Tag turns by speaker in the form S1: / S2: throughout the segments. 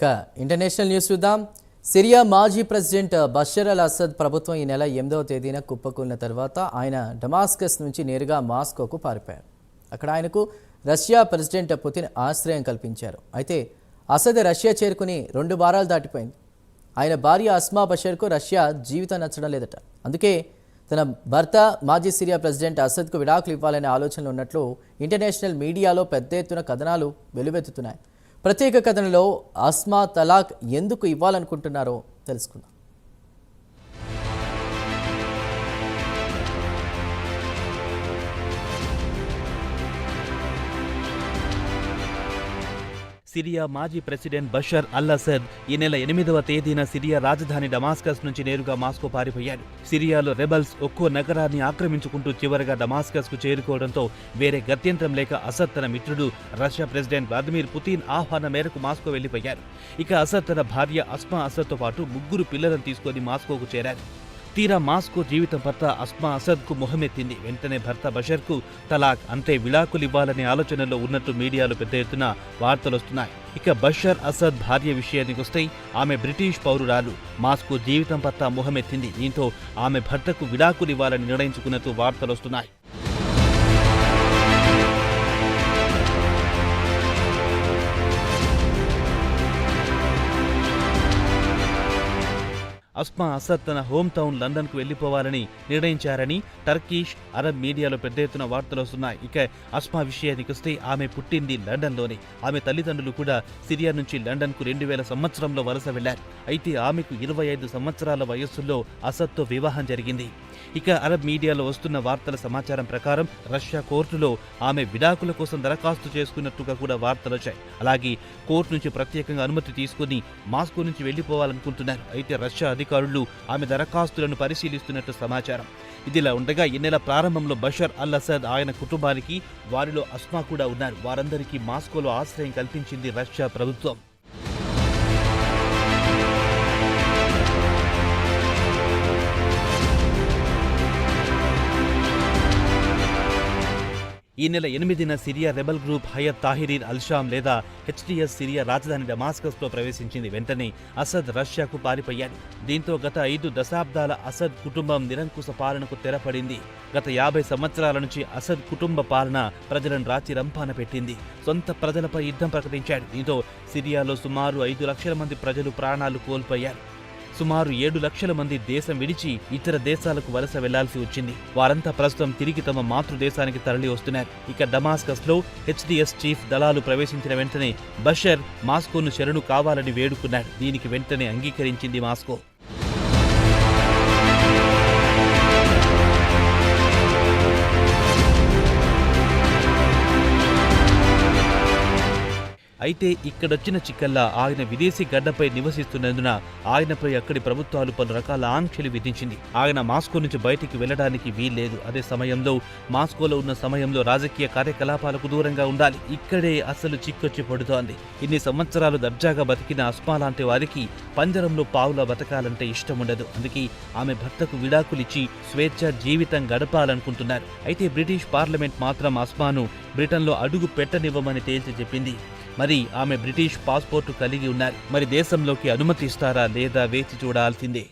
S1: ఇక international news చూద్దాం. Syria మాజీ ప్రెసిడెంట్ బషర్ అల్ అసద్ ప్రభుత్వం ఈ నెల ఎనిమిదవ తేదీన కుప్పకూలిన తర్వాత ఆయన డమాస్కస్ నుంచి నేరుగా మాస్కోకు పారిపోయారు. అక్కడ ఆయనకు రష్యా ప్రెసిడెంట్ పుతిన్ ఆశ్రయం కల్పించారు. అయితే అసద్ రష్యా చేరుకుని రెండు వారాలు దాటిపోయింది. ఆయన భార్య అస్మా బషర్కు రష్యా జీవితం నచ్చడం లేదట. అందుకే తన భర్త మాజీ సిరియా ప్రెసిడెంట్ అసద్కు విడాకులు ఇవ్వాలనే ఆలోచనలు ఉన్నట్లు ఇంటర్నేషనల్ మీడియాలో పెద్ద ఎత్తున కథనాలు వెలువెత్తుతున్నాయి. ప్రత్యేక కథనంలో అస్మా తలాక్ ఎందుకు ఇవ్వాలనుకుంటున్నారో తెలుసుకుందాం.
S2: సిరియా మాజీ ప్రెసిడెంట్ బషర్ అల్ అసద్ ఈ నెల ఎనిమిదవ తేదీన సిరియా రాజధాని డమాస్కస్ నుంచి నేరుగా మాస్కో పారిపోయాడు. సిరియాలో రెబల్స్ ఒక్కో నగరాన్ని ఆక్రమించుకుంటూ చివరగా డమాస్కస్కు చేరుకోవడంతో వేరే గత్యంతరం లేక అసద్ తన మిత్రుడు రష్యా ప్రెసిడెంట్ వ్లాదిమిర్ పుతిన్ ఆహ్వానం మేరకు మాస్కో వెళ్ళిపోయారు ఇక అసద్ తన భార్య అస్మా అసద్తో పాటు ముగ్గురు పిల్లలను తీసుకొని మాస్కోకు చేరారు. తీరా మాస్కో జీవితం భర్త అస్మా అసద్కు మొహమెత్తింది వెంటనే భర్త బషర్కు తలాక్ అంటే విడాకులు ఇవ్వాలనే ఆలోచనలో ఉన్నట్టు మీడియాలో పెద్ద ఎత్తున వార్తలొస్తున్నాయి ఇక బషర్ అసద్ భార్య విషయానికి వస్తే ఆమె బ్రిటిష్ పౌరురాలు మాస్కో జీవితం పట్ల మొహమెత్తింది దీంతో ఆమె భర్తకు విడాకులు ఇవ్వాలని నిర్ణయించుకున్నట్టు వార్తలొస్తున్నాయి అస్మా అసద్ తన హోమ్ టౌన్ లండన్కు వెళ్ళిపోవాలని నిర్ణయించారని టర్కీష్ అరబ్ మీడియాలో పెద్ద ఎత్తున వార్తలు వస్తున్నాయి. ఇక అస్మా విషయానికి వస్తే ఆమె పుట్టింది లండన్లోనే. ఆమె తల్లిదండ్రులు కూడా సిరియా నుంచి లండన్కు రెండు వేల సంవత్సరంలో వలస వెళ్ళారు అయితే ఆమెకు ఇరవై ఐదు సంవత్సరాల వయస్సులో అసద్తో వివాహం జరిగింది. ఇక అరబ్ మీడియాలో వస్తున్న వార్తల సమాచారం ప్రకారం రష్యా కోర్టులో ఆమె విడాకుల కోసం దరఖాస్తు చేసుకున్నట్టుగా కూడా వార్తలు వచ్చాయి. అలాగే కోర్టు నుంచి ప్రత్యేకంగా అనుమతి తీసుకుని మాస్కో నుంచి వెళ్ళిపోవాలనుకుంటున్నారు అయితే రష్యా అధికారులు ఆమె దరఖాస్తులను పరిశీలిస్తున్నట్టు సమాచారం. ఇదిలా ఉండగా ఈ నెల ప్రారంభంలో బషర్ అల్ అసద్ ఆయన కుటుంబానికి వారిలో అస్మా కూడా ఉన్నారు. వారందరికీ మాస్కోలో ఆశ్రయం కల్పించింది రష్యా ప్రభుత్వం. ఈ నెల ఎనిమిదిన Syria rebel group Hayat Tahrir al Sham లేదా హెచ్డిఎస్ సిరియా రాజధాని డమాస్కస్లో ప్రవేశించింది. వెంటనే అసద్ రష్యాకు పారిపోయాడు దీంతో గత ఐదు దశాబ్దాల అసద్ కుటుంబం నిరంకుశ పాలనకు తెరపడింది. గత యాభై సంవత్సరాల నుంచి అసద్ కుటుంబ పాలన ప్రజలను రాచి రంపాన పెట్టింది. సొంత ప్రజలపై యుద్ధం ప్రకటించాడు దీంతో సిరియాలో సుమారు ఐదు లక్షల మంది ప్రజలు ప్రాణాలు కోల్పోయారు. సుమారు ఏడు లక్షల మంది దేశం విడిచి ఇతర దేశాలకు వలస వెళ్ళాల్సి వచ్చింది. వారంతా ప్రస్తుతం తిరిగి తమ మాతృదేశానికి తరలి వస్తున్నారు. ఇక డమాస్కస్లో హెచ్డిఎస్ చీఫ్ దళాలు ప్రవేశించిన వెంటనే బషర్ మాస్కోను శరణు కావాలని వేడుకున్నాడు దీనికి వెంటనే అంగీకరించింది మాస్కో. అయితే ఇక్కడొచ్చిన చిక్కల్లా ఆయన విదేశీ గడ్డపై నివసిస్తున్నందున ఆయనపై అక్కడి ప్రభుత్వాలు పలు రకాల ఆంక్షలు విధించింది. ఆయన మాస్కో నుంచి బయటికి వెళ్ళడానికి వీల్లేదు. అదే సమయంలో మాస్కోలో ఉన్న సమయంలో రాజకీయ కార్యకలాపాలకు దూరంగా ఉండాలి. ఇక్కడే అసలు చిక్కొచ్చి పడుతోంది. ఇన్ని సంవత్సరాలు దర్జాగా బతికిన అస్మా లాంటి వారికి పంజరంలో పావులా బతకాలంటే ఇష్టం ఉండదు అందుకే ఆమె భర్తకు విడాకులిచ్చి స్వేచ్ఛ జీవితం గడపాలనుకుంటున్నారు. అయితే బ్రిటిష్ పార్లమెంట్ మాత్రం అస్మాను బ్రిటన్లో అడుగు పెట్టనివ్వమని తేల్చి చెప్పింది. మరి ఆమె బ్రిటిష్ పాస్పోర్టు కలిగి ఉన్నారు. మరి దేశంలోకి అనుమతి ఇస్తారా లేదా వేచి చూడాల్సిందే.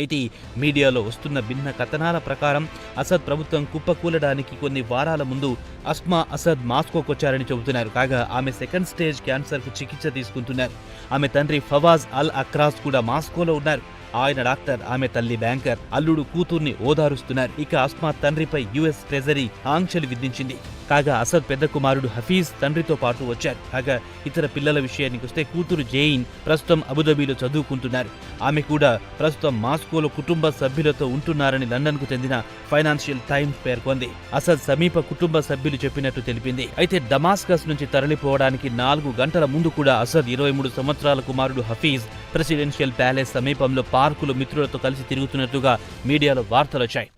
S2: అయితే మీడియాలో వస్తున్న భిన్న కథనాల ప్రకారం అసద్ ప్రభుత్వం కుప్పకూలడానికి కొన్ని వారాల ముందు అస్మా అసద్ మాస్కోకొచ్చారని చెబుతున్నారు. కాగా ఆమె సెకండ్ స్టేజ్ క్యాన్సర్కు చికిత్స తీసుకుంటున్నారు. ఆమె తండ్రి ఫవాజ్ అల్ అక్రాస్ కూడా మాస్కోలో ఉన్నారు. ఆయన డాక్టర్ ఆమె తల్లి బ్యాంకర్ అల్లుడు కూతుర్ని ఓదారుస్తున్నారు. ఇక అస్మా తండ్రిపై యుఎస్ ట్రెజరీ ఆంక్షలు విధించింది. కాగా అసద్ పెద్ద కుమారుడు హఫీజ్ తండ్రితో పాటు వచ్చారు. కాగా ఇతర పిల్లల విషయానికి వస్తే కూతురు జైన్ ప్రస్తుతం అబుదాబీలో చదువుకుంటున్నారు. ఆమె కూడా ప్రస్తుతం మాస్కోలో కుటుంబ సభ్యులతో ఉంటున్నారని లండన్కు చెందిన ఫైనాన్షియల్ టైమ్స్ పేర్కొంది. అసద్ సమీప కుటుంబ సభ్యులు చెప్పినట్టు తెలిపింది. అయితే డమాస్కస్ నుంచి తరలిపోవడానికి నాలుగు గంటల ముందు కూడా అసద్ ఇరవై మూడు సంవత్సరాల కుమారుడు హఫీజ్ ప్రెసిడెన్షియల్ ప్యాలెస్ సమీపంలో పార్కులు మిత్రులతో కలిసి తిరుగుతున్నట్టుగా మీడియాలో వార్తలు వచ్చాయి.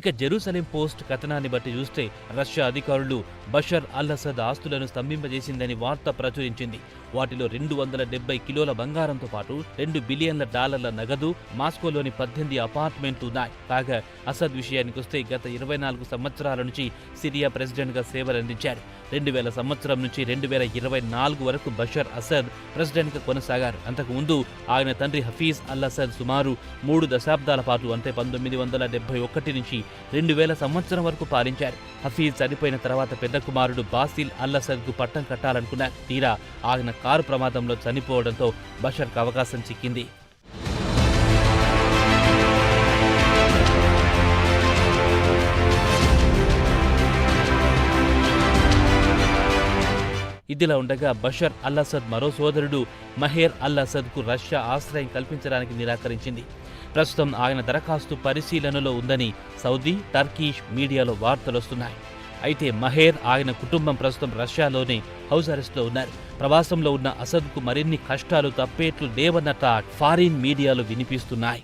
S2: ఇక జెరూసలేం పోస్ట్ కథనాన్ని బట్టి చూస్తే రష్యా అధికారులు బషర్ అల్ అసద్ ఆస్తులను స్తంభింపజేసిందని వార్త ప్రచురించింది. వాటిలో రెండు వందల డెబ్బై కిలోల బంగారంతో పాటు రెండు బిలియన్ల డాలర్ల నగదు మాస్కోలోని పద్దెనిమిది అపార్ట్మెంట్లు ఉన్నాయి. కాగా అసద్ విషయానికి వస్తే గత ఇరవై నాలుగు సంవత్సరాల నుంచి సిరియా ప్రెసిడెంట్గా సేవలందించారు రెండు వేల సంవత్సరం నుంచి రెండు వేల ఇరవై నాలుగు వరకు బషర్ అసద్ ప్రెసిడెంట్గా కొనసాగారు. అంతకుముందు ఆయన తండ్రి హఫీజ్ అల్ అసద్ సుమారు మూడు దశాబ్దాల పాటు అంటే పంతొమ్మిది వందల డెబ్బై ఒకటి నుంచి రెండు వేల సంవత్సరం వరకు పాలించారు. హఫీజ్ చనిపోయిన తర్వాత పెద్ద కుమారుడు బాసిల్ అల్ పట్టం కట్టాలనుకున్నారు. తీరా ఆయన కారు ప్రమాదంలో చనిపోవడంతో బషర్కు అవకాశం చిక్కింది. ఇదిలా ఉండగా బషర్ అల్ అసద్ మరో సోదరుడు మహేర్ అల్ అసద్కు రష్యా ఆశ్రయం కల్పించడానికి నిరాకరించింది. ప్రస్తుతం ఆయన దరఖాస్తు పరిశీలనలో ఉందని సౌదీ టర్కీష్ మీడియాలో వార్తలొస్తున్నాయి అయితే మహేర్ ఆయన కుటుంబం ప్రస్తుతం రష్యాలోని హౌస్ అరెస్ట్లో ఉన్నారు. ప్రవాసంలో ఉన్న అసద్కు మరిన్ని కష్టాలు తప్పేట్లు లేవన్నట ఫారిన్ మీడియాలు వినిపిస్తున్నాయి.